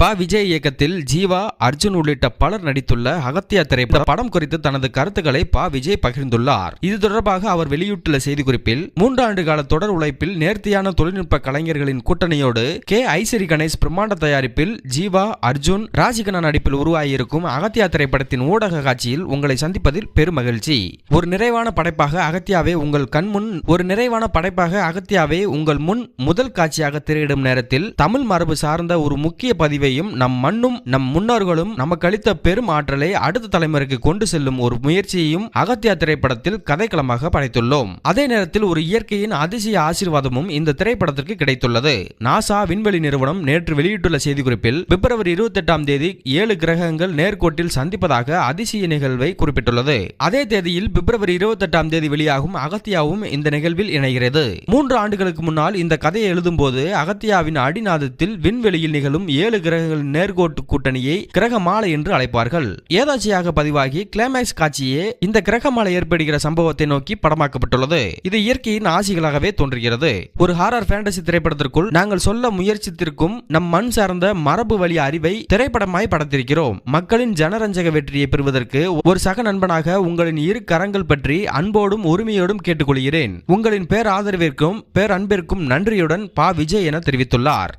ப விஜய் இயக்கத்தில் ஜீவா அர்ஜுன் உள்ளிட்ட பலர் நடித்துள்ள அகத்தியா திரைப்பட படம் குறித்து தனது கருத்துக்களை ப விஜய் பகிர்ந்துள்ளார். இது தொடர்பாக அவர் வெளியிட்டுள்ள செய்திக்குறிப்பில் மூன்று ஆண்டு கால தொடர் உழைப்பில் நேர்த்தியான தொழில்நுட்ப கலைஞர்களின் கூட்டணியோடு கே. ஐசரி கணேஷ் பிரம்மாண்ட தயாரிப்பில் ஜீவா அர்ஜுன் ராஜிகண்ணா நடிப்பில் உருவாகியிருக்கும் அகத்தியா திரைப்படத்தின் ஊடக காட்சியில் உங்களை சந்திப்பதில் பெருமகிழ்ச்சி ஒரு நிறைவான படைப்பாக அகத்தியாவே உங்கள் கண்முன் ஒரு நிறைவான படைப்பாக அகத்தியாவே உங்கள் முன் முதல் காட்சியாக திரையிடும் நேரத்தில் தமிழ் மரபு சார்ந்த ஒரு முக்கிய பதிவை பதிவையும் நம் மண்ணும் நம் முன்னோர்களும் நமக்கு அளித்த பெரும் ஆற்றலை அடுத்த தலைமுறைக்கு கொண்டு செல்லும் ஒரு முயற்சியையும் அகத்தியா திரைப்படத்தில் கதைக்களமாக படைத்துள்ளோம். அதே நேரத்தில் ஒரு இயற்கையின் அதிசய ஆசீர்வாதமும் இந்த திரைப்படத்திற்கு கிடைத்துள்ளது. நாசா விண்வெளி நிறுவனம் நேற்று வெளியிட்டுள்ள செய்திக்குறிப்பில் பிப்ரவரி இருபத்தி எட்டாம் தேதி ஏழு கிரகங்கள் நேர்கோட்டில் சந்திப்பதாக அதிசய நிகழ்வை குறிப்பிட்டுள்ளது. அதே தேதியில் பிப்ரவரி இருபத்தி எட்டாம் தேதி வெளியாகும் அகத்தியாவும் இந்த நிகழ்வில் இணைகிறது. மூன்று ஆண்டுகளுக்கு முன்னால் இந்த கதையை எழுதும் போது அகத்தியாவின் அடிநாதத்தில் விண்வெளியில் நிகழும் ஏழு கிரக கிரகங்களின் நேர்கோட்டு கூட்டணியை கிரக மாலை என்று அழைப்பார்கள். ஏதாச்சியாக பதிவாகி கிளைமேக்ஸ் காட்சியே இந்த கிரக மாலை ஏற்படுகிற சம்பவத்தை நோக்கி படமாக்கப்பட்டுள்ளது. இது இயற்கையின் ஆசிகளாகவே தோன்றுகிறது. ஒரு ஹாரர் ஃபேண்டசி திரைப்படத்திற்குள் நாங்கள் சொல்ல முயற்சித்திருக்கும் நம் மண் சார்ந்த மரபு வழி அறிவை திரைப்படமாய் படத்திருக்கிறோம். மக்களின் ஜனரஞ்சக வெற்றியை பெறுவதற்கு ஒரு சக நண்பனாக உங்களின் இரு கரங்கள் பற்றி அன்போடும் உரிமையோடும் கேட்டுக்கொள்கிறேன். உங்களின் பேர் ஆதரவிற்கும் பேர் அன்பிற்கும் நன்றியுடன் பா. விஜய் என தெரிவித்துள்ளார்.